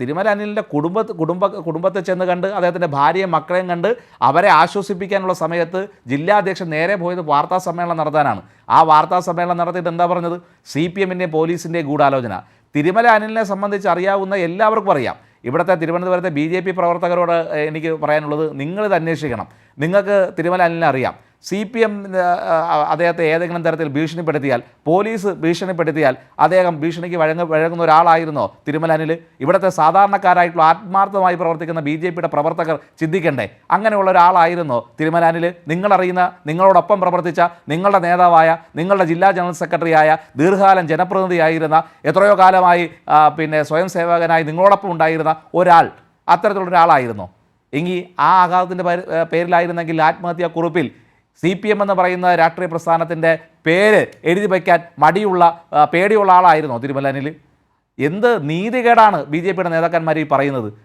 തിരുമല അനിലിന്റെ കുടുംബ കുടുംബ കുടുംബത്തെ ചെന്ന് കണ്ട് അദ്ദേഹത്തിന്റെ ഭാര്യയും മക്കളെയും കണ്ട് അവരെ ആശ്വസിപ്പിക്കാനുള്ള സമയത്ത് ജില്ലാ അധ്യക്ഷൻ നേരെ പോയത് വാർത്താ സമ്മേളനം നടത്താനാണ്. ആ വാർത്താ സമ്മേളനം നടത്തിയിട്ട് എന്താ പറഞ്ഞത്? സി പി എമ്മിന്റെയും പോലീസിന്റെയും ഗൂഢാലോചന. തിരുമല അനിലിനെ സംബന്ധിച്ച് അറിയാവുന്ന എല്ലാവർക്കും അറിയാം. ഇവിടുത്തെ തിരുവനന്തപുരത്തെ ബി ജെ പി പ്രവർത്തകരോട് എനിക്ക് പറയാനുള്ളത് നിങ്ങളിത് അന്വേഷിക്കണം. നിങ്ങൾക്ക് തിരുമല അനിലിനെ അറിയാം. സി പി എം അദ്ദേഹത്തെ ഏതെങ്കിലും തരത്തിൽ ഭീഷണിപ്പെടുത്തിയാൽ പോലീസ് ഭീഷണിപ്പെടുത്തിയാൽ അദ്ദേഹം ഭീഷണിക്ക് വഴങ്ങ വഴങ്ങുന്ന ഒരാളായിരുന്നോ? തിരുമലാനിൽ ഇവിടുത്തെ സാധാരണക്കാരായിട്ടുള്ള ആത്മാർത്ഥമായി പ്രവർത്തിക്കുന്ന ബി ജെ പിയുടെ പ്രവർത്തകർ ചിന്തിക്കണ്ടേ? അങ്ങനെയുള്ള ഒരാളായിരുന്നോ? തിരുമലാനിൽ നിങ്ങളറിയുന്ന നിങ്ങളോടൊപ്പം പ്രവർത്തിച്ച നിങ്ങളുടെ നേതാവായ നിങ്ങളുടെ ജില്ലാ ജനറൽ സെക്രട്ടറിയായ ദീർഘകാലം ജനപ്രതിനിധിയായിരുന്ന എത്രയോ കാലമായി പിന്നെ സ്വയം സേവകനായി നിങ്ങളോടൊപ്പം ഉണ്ടായിരുന്ന ഒരാൾ അത്തരത്തിലുള്ള ഒരാളായിരുന്നോ? എങ്കിൽ ആ ആഘാതത്തിന്റെ പേരിലായിരുന്നെങ്കിൽ ആത്മഹത്യാ കുറിപ്പിൽ സി പി എം എന്ന് പറയുന്ന രാഷ്ട്രീയ പ്രസ്ഥാനത്തിന്റെ പേര് എഴുതി വയ്ക്കാൻ മടിയുള്ള പേടിയുള്ള ആളായിരുന്നോ തിരുമലനിൽ എന്ത് നീതികേടാണ് ബി ജെ പിയുടെ നേതാക്കന്മാർ ഈ പറയുന്നത്?